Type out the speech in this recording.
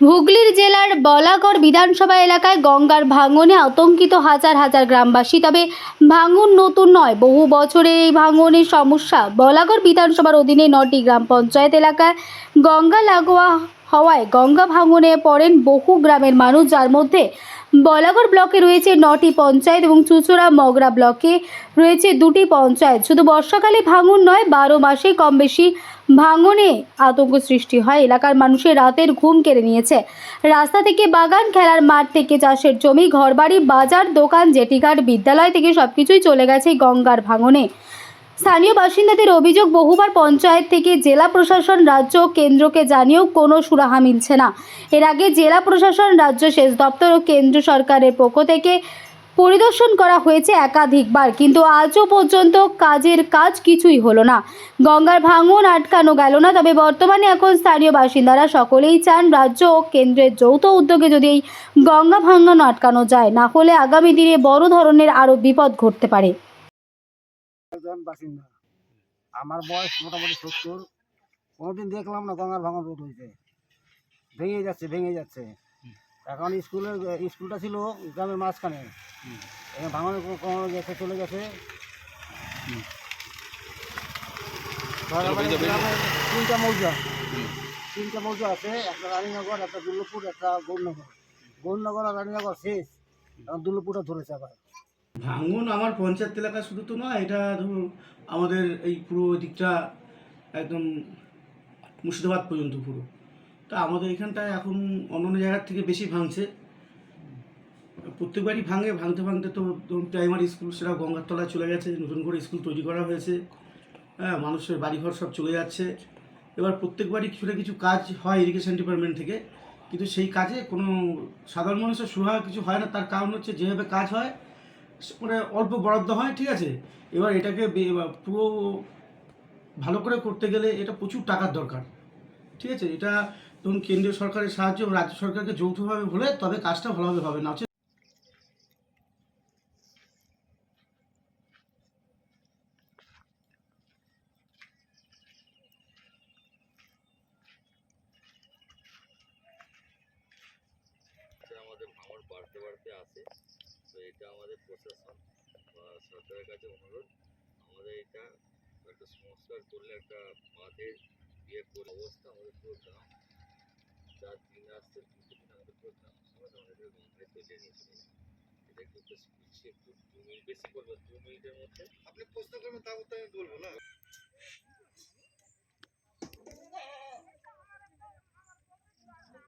হুগলির জেলার বলাগড় বিধানসভা এলাকায় গঙ্গার ভাঙনে আতঙ্কিত হাজার হাজার গ্রামবাসী। তবে ভাঙন নতুন নয়, বহু বছরের এই ভাঙনের সমস্যা। বলাগড় বিধানসভার অধীনে নটি গ্রাম পঞ্চায়েত এলাকায় গঙ্গা লাগোয়া হওয়ায় গঙ্গা ভাঙনে পড়েন বহু গ্রামের মানুষ। যার মধ্যে বলাগড় ব্লকে রয়েছে নটি পঞ্চায়েত এবং চুচুড়া মগরা ব্লকে রয়েছে দুটি পঞ্চায়েত। শুধু বর্ষাকালে ভাঙন নয়, বারো মাসে কম বেশি ভাঙনে আতঙ্ক সৃষ্টি হয়। এলাকার মানুষের রাতের ঘুম কেড়ে নিয়েছে। রাস্তা থেকে বাগান, খেলার মাঠ থেকে চাষের জমি, ঘরবাড়ি, বাজার, দোকান, জেটিঘাট বিদ্যালয় থেকে সবকিছুই চলে গেছে গঙ্গার ভাঙনে। স্থানীয় বাসিন্দাদের অভিযোগ, বহুবার পঞ্চায়েত থেকে জেলা প্রশাসন, রাজ্য ও কেন্দ্রকে জানিয়েও কোনো সুরাহা মিলছে না। এর আগে জেলা প্রশাসন, রাজ্য সেচ দপ্তর ও কেন্দ্র সরকারের পক্ষ থেকে পরিদর্শন করা হয়েছে একাধিকবার, কিন্তু আজও পর্যন্ত কাজের কাজ কিছুই হলো না। গঙ্গার ভাঙন আটকানো গেল না, তবে বর্তমানে এখন স্থানীয় বাসিন্দারা সকলেই চান রাজ্য ও কেন্দ্রের যৌথ উদ্যোগে যদি এই গঙ্গা ভাঙন আটকানো যায়, না হলে আগামী দিনে বড় ধরনের আরও বিপদ ঘটতে পারে। আমার বয়স মোটামুটি সত্তর, কোনোদিন দেখলাম না গঙ্গার ভাঙন রোড হয়েছে। ভেঙে যাচ্ছে ভেঙে যাচ্ছে। এখন স্কুলের স্কুলটা ছিল গ্রামের মাঝখানে। এখানে ভাঙনে কোনো গেছে চলে গেছে। তিনটা মৌজা। তিনটা মৌজা আছে একটা রানীনগর একটা দুর্লভপুর একটা গৌরনগর। গৌরনগর আর রানীনগর শেষ। এখন দুর্লভপুরটা ধরেছে আবার। ভাঙন আমার পঞ্চায়েত এলাকা শুধু তো নয় এটা ধরুন আমাদের এই পুরো দিকটা একদম মুর্শিদাবাদ পর্যন্ত পুরো। তা আমাদের এখানটায় এখন অন্য জায়গার থেকে বেশি ভাঙছে। প্রত্যেকবারই ভাঙে, ভাঙতে ভাঙতে তো ধরুন প্রাইমারি স্কুল সেটা গঙ্গার তলায় চলে গেছে, নতুন করে স্কুল তৈরি করা হয়েছে। হ্যাঁ মানুষের বাড়িঘর সব চলে যাচ্ছে। এবার প্রত্যেকবারই কিছু কিছু কাজ হয় ইরিগেশন ডিপার্টমেন্ট থেকে, কিন্তু সেই কাজে কোনো সাধারণ মানুষের সুরাহা কিছু হয় না, তার কারণ হচ্ছে যেভাবে কাজ হয় মানে অল্প বরাদ্দ হয়, ঠিক আছে? এবার এটাকে পুরো ভালো করে করতে গেলে এটা প্রচুর টাকার দরকার, ঠিক আছে? এটা ধরুন কেন্দ্রীয় সরকারের সাহায্য রাজ্য সরকারকে যৌথভাবে হলে তবে কাজটা ভালোভাবে হবে। না আমাদের ভাঙন বাড়তে বাড়তে আসে তো এটা আমাদের প্রশাসন বা সরকারের কাছে অনুরোধ। আমাদের এটা একটা সংস্কার করলে একটা বাঁধের ইয়ে করে অবস্থা আমাদের পুরো গ্রাম যা দিন আসতে দিন দিন আমাদের পুরো গ্রাম সমাজ আমাদের গঙ্গায় তৈরি নিয়ে চলে যায় এটা একটু পিছিয়ে একটু দু মিনিট বেশি করবে দু মিনিটের মধ্যে আপনি প্রশ্ন করবেন, তাও তো আমি বলব না।